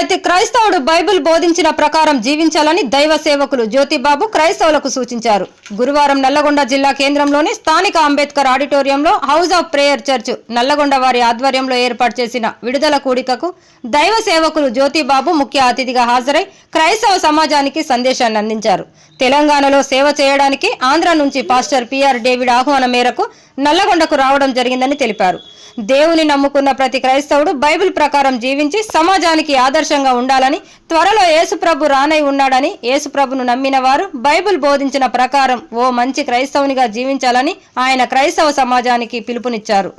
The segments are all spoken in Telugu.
ప్రతి క్రైస్తవుడు బైబిల్ బోధించిన ప్రకారం జీవించాలని దైవ సేవకులు జ్యోతిబాబు క్రైస్తవులకు సూచించారు. గురువారం నల్లగొండ జిల్లా కేంద్రంలోని స్థానిక అంబేద్కర్ ఆడిటోరియంలో house of prayer church Nalgonda వారి ఆధ్వర్యంలో ఏర్పాటు చేసిన విడుదల కూడికకు దైవ సేవకులు జ్యోతిబాబు ముఖ్య అతిథిగా హాజరై క్రైస్తవ సమాజానికి సందేశాన్ని అందించారు. తెలంగాణలో సేవ చేయడానికి ఆంధ్ర నుంచి పాస్టర్ పిఆర్ డేవిడ్ ఆహ్వానం మేరకు నల్లగొండకు రావడం జరిగిందని తెలిపారు. దేవుని నమ్ముకున్న ప్రతి క్రైస్తవుడు బైబిల్ ప్రకారం జీవించి సమాజానికి ఆదర్శంగా ఉండాలని త్వరలో యేసుప్రభు రానై ఉన్నాడని యేసుప్రభును నమ్మిన వారు బైబిల్ బోధించిన ప్రకారం ఓ మంచి క్రైస్తవునిగా జీవించాలని ఆయన క్రైస్తవ సమాజానికి పిలుపునిచ్చారు.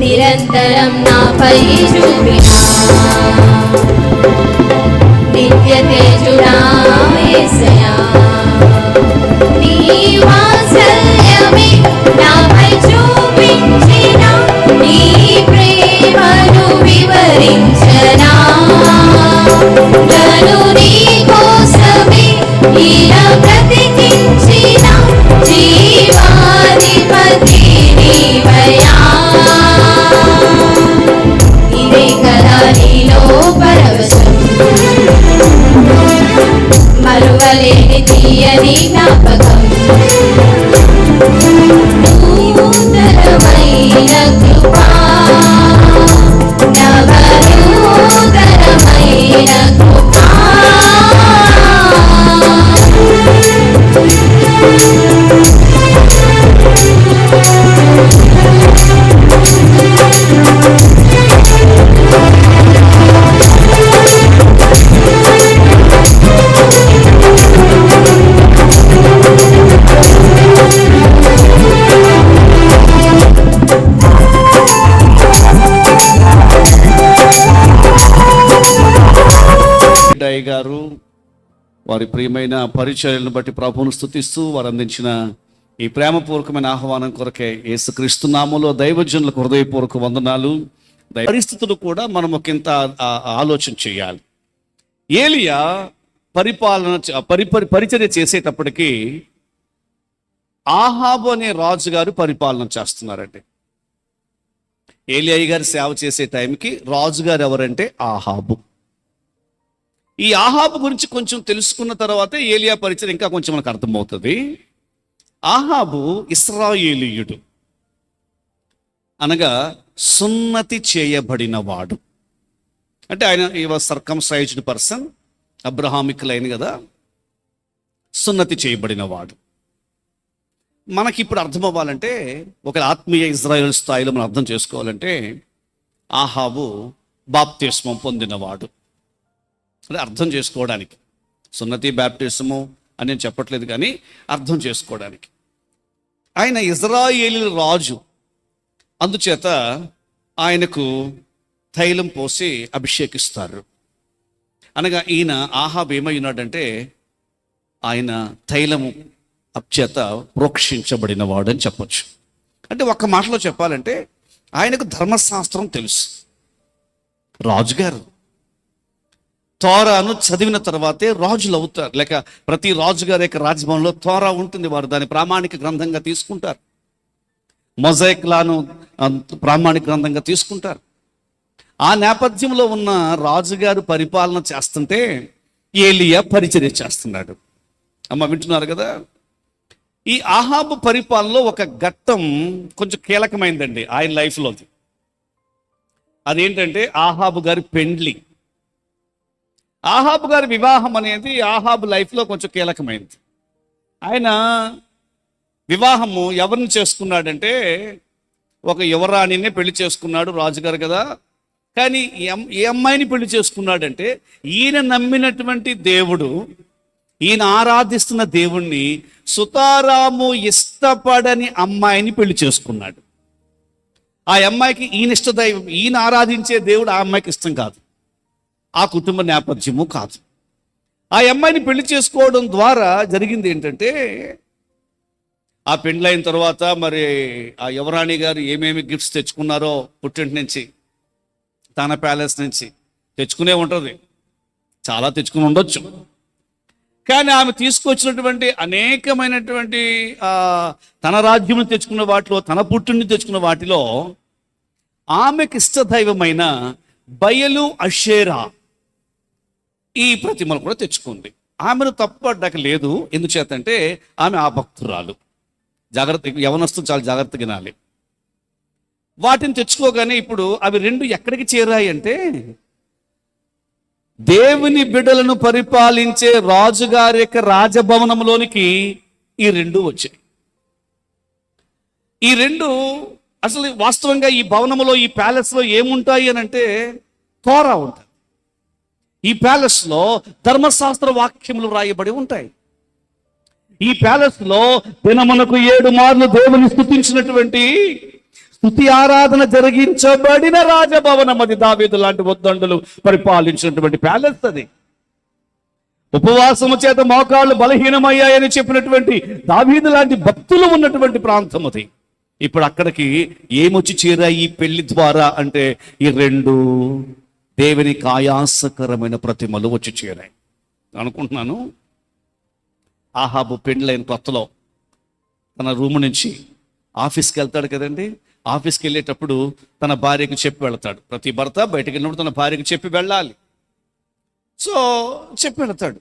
నిరంతరం నాపై చూపినా నిత్య తేజుడా యేసయ్యా Now వారి ప్రియమైన పరిచర్యలను బట్టి ప్రభువును స్థుతిస్తూ వారు అందించిన ఈ ప్రేమపూర్వకమైన ఆహ్వానం కొరకే యేసుక్రీస్తు నామంలో దైవజనులకు హృదయపూర్వక వందనాలు. పరిస్థితులు కూడా మనం ఒకంత ఆ- ఆలోచన చేయాలి. ఏలియా పరిపాలన పరిపరి పరిచర్య చేసేటప్పటికీ ఆహాబు అనే రాజు గారు పరిపాలన చేస్తున్నారండి. ఏలియా గారు సేవ చేసే టైంకి రాజుగారు ఎవరంటే ఆహాబు. ఈ ఆహాబు గురించి కొంచెం తెలుసుకున్న తర్వాత ఏలియా పరిచయం ఇంకా కొంచెం మనకు అర్థమవుతుంది. ఆహాబు ఇస్రాయేలీయుడు. అనగా సున్నతి చేయబడిన వాడు అంటే ఆయన ఈ సర్కంసైజ్డ్ పర్సన్ అబ్రహామిక్ లైన్ కదా. సున్నతి చేయబడిన వాడు మనకి ఇప్పుడు అర్థం అవ్వాలంటే ఒక ఆత్మీయ ఇజ్రాయెల్ స్థాయిలో మనం అర్థం చేసుకోవాలంటే ఆహాబు బాప్తిస్మం పొందినవాడు. అంటే అర్థం చేసుకోవడానికి. సున్నతి బ్యాప్టిజము అని నేను చెప్పట్లేదు కానీ అర్థం చేసుకోవడానికి. ఆయన ఇజ్రాయేలీ రాజు. అందుచేత ఆయనకు తైలం పోసి అభిషేకిస్తారు. అనగా ఈయన ఆహాబ్ ఏమై ఆయన తైలము అప్చేత ప్రోక్షించబడినవాడు అని చెప్పొచ్చు. అంటే ఒక్క మాటలో చెప్పాలంటే ఆయనకు ధర్మశాస్త్రం తెలుసు. రాజుగారు తోరాను చదివిన తర్వాతే రాజులు అవుతారు. లేక ప్రతి రాజుగారి యొక్క రాజభవన్లో తోరా ఉంటుంది వారు. దాని ప్రామాణిక గ్రంథంగా తీసుకుంటారు. మొజైక్లాను ప్రామాణిక గ్రంథంగా తీసుకుంటారు. ఆ నేపథ్యంలో ఉన్న రాజుగారు పరిపాలన చేస్తుంటే ఏలియా పరిచర్య చేస్తున్నాడు. అమ్మ వింటున్నారు కదా? ఈ ఆహాబు పరిపాలనలో ఒక ఘట్టం కొంచెం కీలకమైందండి ఆయన లైఫ్లోది. అదేంటంటే ఆహాబు గారి పెండ్లి. ఆహాబు గారి వివాహం అనేది ఆహాబు లైఫ్లో కొంచెం కీలకమైంది. ఆయన వివాహము ఎవరిని చేసుకున్నాడంటే ఒక యువరాణినే పెళ్ళి చేసుకున్నాడు రాజుగారు కదా. కానీ ఈ ఏ అమ్మాయిని పెళ్ళి చేసుకున్నాడంటే ఈయన నమ్మినటువంటి దేవుడు ఈయన ఆరాధిస్తున్న దేవుణ్ణి సుతారాము ఇష్టపడని అమ్మాయిని పెళ్ళి చేసుకున్నాడు. ఆ అమ్మాయికి ఈయన ఇష్ట దైవం ఈయన ఆరాధించే దేవుడు ఆ అమ్మాయికి ఇష్టం కాదు. ఆ కుటుంబ నేపథ్యము కాదు. ఆ అమ్మాయిని పెళ్ళి చేసుకోవడం ద్వారా జరిగింది ఏంటంటే ఆ పెండ్లైన తర్వాత మరి ఆ యువరాణి గారు ఏమేమి గిఫ్ట్స్ తెచ్చుకున్నారో పుట్టింటి నుంచి తన ప్యాలెస్ నుంచి తెచ్చుకునే ఉంటుంది. చాలా తెచ్చుకుని ఉండొచ్చు. కానీ ఆమె తీసుకొచ్చినటువంటి అనేకమైనటువంటి తన రాజ్యం తెచ్చుకున్న వాటిలో తన పుట్టిని తెచ్చుకున్న వాటిలో ఆమెకి ఇష్టదైవమైన బయలు అషేరా ఈ ప్రతిమలు కూడా తెచ్చుకుంది. ఆమెను తప్పడ్డాక లేదు. ఎందుచేతంటే ఆమె ఆ భక్తురాలు. జాగ్రత్త యవనస్తు చాలా జాగ్రత్తగా వినాలి. వాటిని తెచ్చుకోగానే ఇప్పుడు అవి రెండు ఎక్కడికి చేరాయి అంటే దేవుని బిడ్డలను పరిపాలించే రాజుగారి యొక్క రాజభవనంలోనికి ఈ రెండు వచ్చాయి. ఈ రెండు అసలు వాస్తవంగా ఈ భవనంలో ఈ ప్యాలెస్లో ఏముంటాయి అని అంటే తోరా ఉంటుంది ఈ ప్యాలెస్లో ధర్మశాస్త్ర వాక్యములు రాయబడి ఉంటాయి. ఈ ప్యాలెస్లో దినమునకు ఏడు మార్లు దేవుని స్థుతించినటువంటి స్థుతి ఆరాధన జరిగించబడిన రాజభవనం అది. దావేదు లాంటి వద్దండులు పరిపాలించినటువంటి ప్యాలెస్ అది. ఉపవాసము చేత మోకాళ్ళు బలహీనమయ్యాయని చెప్పినటువంటి దావీదు లాంటి భక్తులు ఉన్నటువంటి ప్రాంతం అది. ఇప్పుడు అక్కడికి ఏమొచ్చి చేరాయి ఈ పెళ్ళి ద్వారా అంటే ఈ రెండు దేవునికి ఆయాసకరమైన ప్రతిమలు వచ్చి చేరాయి. అనుకుంటున్నాను ఆహాబు పెండ్లైన కొత్తలో తన రూమ్ నుంచి ఆఫీస్కి వెళ్తాడు కదండి. ఆఫీస్కి వెళ్ళేటప్పుడు తన భార్యకు చెప్పి వెళ్తాడు. ప్రతి భర్త బయటకు వెళ్ళినప్పుడు తన భార్యకు చెప్పి వెళ్ళాలి. సో చెప్పి వెళ్తాడు.